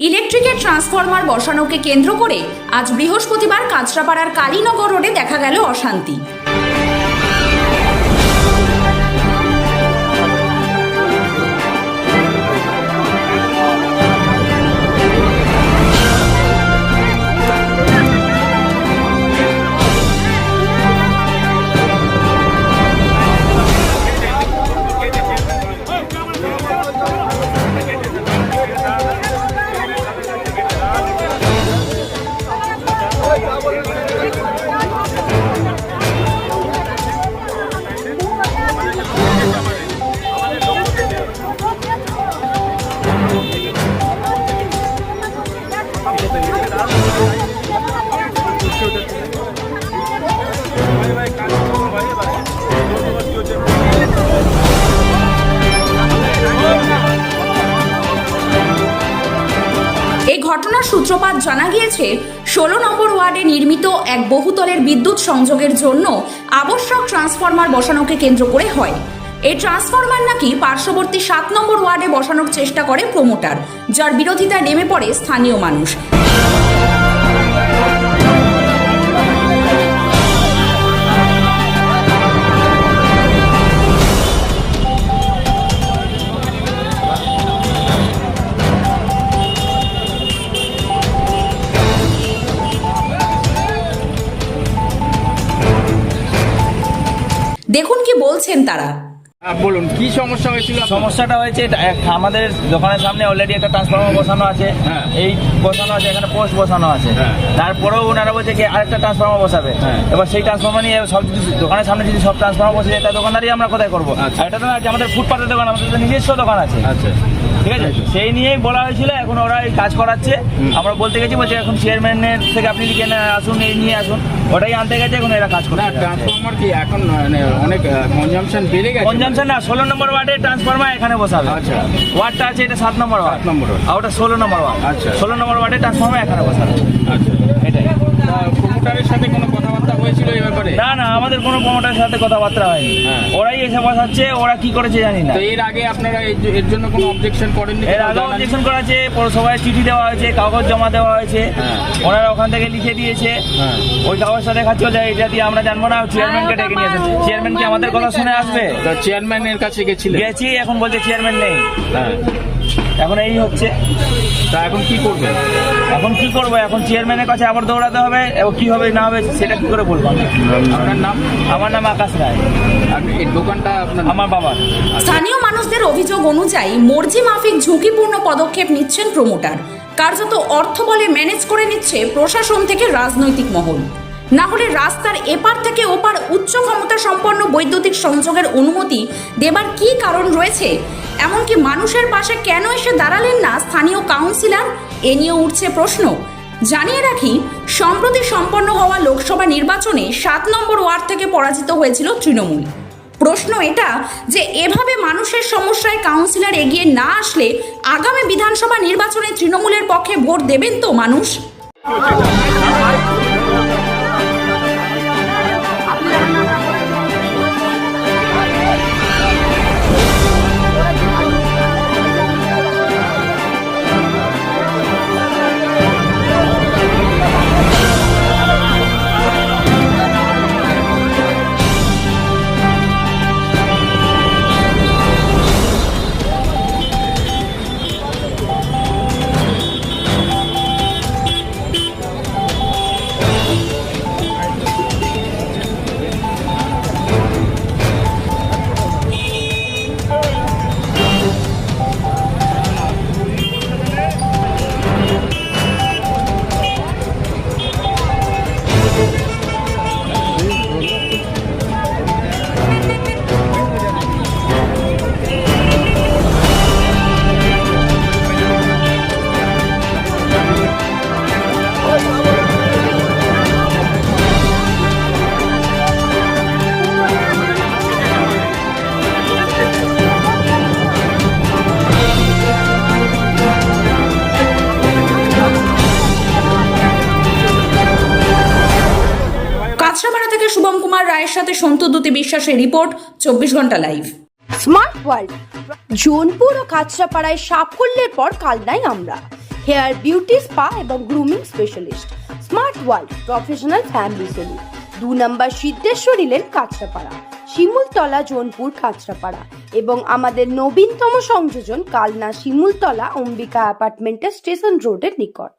ইলেকট্রিকের ট্রান্সফরমার বসানোকে কেন্দ্র করে আজ বৃহস্পতিবার কাঁচরাপাড়ার কালীনগর রোডে দেখা গেল অশান্তি। ঘটনার সূত্রপাত জানা গিয়েছে, ষোলো নম্বর ওয়ার্ডে নির্মিত এক বহুতলের বিদ্যুৎ সংযোগের জন্য আবশ্যক ট্রান্সফরমার বসানোকে কেন্দ্র করে হয়। এই ট্রান্সফরমার নাকি পার্শ্ববর্তী সাত নম্বর ওয়ার্ডে বসানোর চেষ্টা করে প্রমোটার, যার বিরোধিতা নেমে পড়ে স্থানীয় মানুষ। বলছেন তারা বলুন কি সমস্যা হয়েছিল? সমস্যাটা হয়েছে আমাদের দোকানের সামনে অলরেডি একটা ট্রান্সফরমার বসানো আছে হ্যাঁ। এই বসানো আছে এখানে পোস্ট বসানো আছে হ্যাঁ। তারপরেও ওনারা বলছে কি আরেকটা ট্রান্সফরমার বসাবে হ্যাঁ। এবার সেই ট্রান্সফরমার নিয়ে সব দোকানের সামনে যদি সব ট্রান্সফরমার বসে যায় তা দোকানদারই আমরা কোথায় করব আচ্ছা। এটা তো না আমাদের ফুটপাতের দোকান আমাদের তো নিজস্ব দোকান আছে আচ্ছা ঠিক আছে? সেই নিয়েই বলা হয়েছিল এখন ওরা এই কাজ করাচ্ছে। আমরা বলতে গেছি বলছে এখন চেয়ারম্যানের থেকে আপনি লিখে আসুন এই নিয়ে আসুন। ওটাই আনতে গেছে এখন এরা কাজ না করছে ট্রান্সফরমার কি এখন মানে অনেক কনজামশন বেড়ে গেছে? কনজামশন না ষোলো নম্বর ওয়ার্ডে ট্রান্সফরমার এখানে বসাবে। আচ্ছা। ওয়ার্ডটা আছে এটা সাত নম্বর ওয়ার্ড। নম্বর আর ওটা ষোলো নম্বর ওয়ার্ড। আচ্ছা। ষোলো নম্বর ওয়ার্ডে ট্রান্সফরমার এখানে বসাবে। আচ্ছা এটাই প্রমোটারের সাথে কোনো কথাবার্তা হয়েছিল এই ব্যাপারে না না আমাদের কোনো প্রমোটারের সাথে কথাবার্তা হয়নি। হ্যাঁ। ওরাই এসে বসাচ্ছে ওরা কি করেছে জানি না। তো এর আগে আপনারা এর জন্য কোনো অবজেকশন করেননি এর আগে অবজেকশন করা আছে পৌরসভায় চিঠি দেওয়া হয়েছে কাগজ জমা দেওয়া হয়েছে। হ্যাঁ। ওনারা ওখান থেকে লিখে দিয়েছে। হ্যাঁ। ওই কাগজটা দেখাচ্ছিল যে এটা দিয়ে আমরা জানব না চেয়ারম্যানকে ডেকে নিয়ে এসেছে। চেয়ারম্যান কি আমাদের কথা শুনে আসবে? তো চেয়ারম্যানের কাছে গেছিলেন। গেছি এখন বলছে চেয়ারম্যান নেই। হ্যাঁ। এখন এই হচ্ছে। তা এখন কি করবেন এখন কি করব? এখন চেয়ারম্যানের কাছে আবার দৌড়াতে হবে এবং কি হবে না হবে সেটা কি করে বলব? আপনার নাম? আমার নাম আকাশ রায়। আর এই দোকানটা আমার বাবা স্থানীয় মানুষদের অভিযোগ অনুযায়ী মর্জি মাফিক ঝুঁকিপূর্ণ পদক্ষেপ নিচ্ছেন প্রমোটার কার্যত অর্থ বলে ম্যানেজ করে নিচ্ছে প্রশাসন থেকে রাজনৈতিক মহল। না হলে রাস্তার এপার থেকে ওপার উচ্চ ক্ষমতা সম্পন্ন বৈদ্যুতিক সংযোগের অনুমতি দেবার কি কারণ রয়েছে? এমনকি মানুষের পাশে কেন এসে দাঁড়ালেন না স্থানীয় কাউন্সিলর? এ নিয়ে উঠছে প্রশ্ন। জানিয়ে রাখি, সম্প্রতি সম্পন্ন হওয়া লোকসভা নির্বাচনে সাত নম্বর ওয়ার্ড থেকে পরাজিত হয়েছিল তৃণমূল। প্রশ্ন এটা যে এভাবে মানুষের সমস্যায় কাউন্সিলর এগিয়ে না আসলে আগামী বিধানসভা নির্বাচনে তৃণমূলের পক্ষে ভোট দেবেন তো মানুষ? রায়ের সাথে সন্তু দুতি বিশ্বাসের রিপোর্ট, চব্বিশ ঘণ্টা লাইভ। স্মার্ট ওয়ার্ল্ড, জোনপুর ও কাঁচরাপাড়ায় সাফল্যের পর কালনাই আমরা। হেয়ার, বিউটি, স্পা এবং grooming specialist, smart world, professional family salon. দু নম্বর সিদ্ধেশ্বরী লেন কাঁচরাপাড়া, শিমুলতলা, জোনপুর, কাঁচরাপাড়া এবং আমাদের নবীনতম সংযোজন কালনা শিমুলতলা অম্বিকা অ্যাপার্টমেন্টের স্টেশন রোডের নিকট।